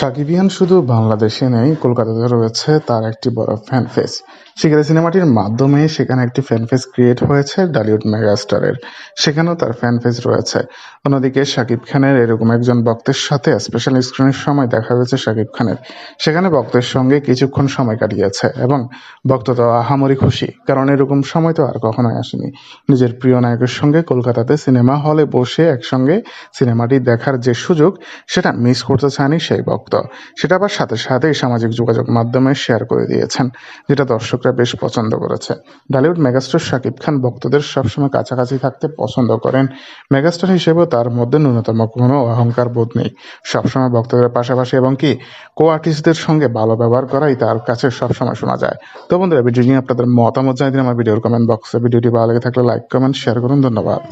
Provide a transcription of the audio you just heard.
সাকিবিয়ান শুধু বাংলাদেশে নেই কলকাতাতে রয়েছে তার একটি বড় ফ্যান ফেস শিকারি সিনেমাটির মাধ্যমে সেখানে একটি ফ্যান ফেস ক্রিয়েট হয়েছে ডালিউড মেগাস্টারের সেখানেও তার ফ্যান ফেস রয়েছে। অন্যদিকে শাকিব খানের এরকম একজন বক্তের সাথে স্পেশাল স্ক্রিনের সময় দেখা গেছে শাকিব খানের। সেখানে বক্তের সঙ্গে কিছুক্ষণ সময় কাটিয়েছে এবং বক্ত তো আহামরি খুশি, কারণ এরকম সময় তো আর কখনোই আসেনি। নিজের প্রিয় নায়কের সঙ্গে কলকাতাতে সিনেমা হলে বসে একসঙ্গে সিনেমাটি দেখার যে সুযোগ, সেটা মিস করতে চায়নি সেই ভক্ত সেটা আবার সাথে সাথেই সামাজিক যোগাযোগ মাধ্যমে শেয়ার করে দিয়েছেন, যেটা দর্শকরা বেশ পছন্দ করেছে। ডালিউড মেগাস্টার শাকিব খান ভক্তদের সবসময় কাছাকাছি থাকতে পছন্দ করেন। মেগাস্টার হিসেবেও তার মধ্যে ন্যূনতম কোনো অহংকার বোধ নেই। সবসময় ভক্তদের পাশাপাশি এবং কি কো আর্টিস্টদের সঙ্গে ভালো ব্যবহার করাই তার কাছে সবসময় শোনা যায়। তো বন্ধুরা ভিডিও নিয়ে আপনাদের মতামত জানিয়ে দিন আমার ভিডিওর কমেন্ট বক্সে ভিডিওটি ভালো লাগে থাকলে লাইক কমেন্ট শেয়ার করুন। ধন্যবাদ।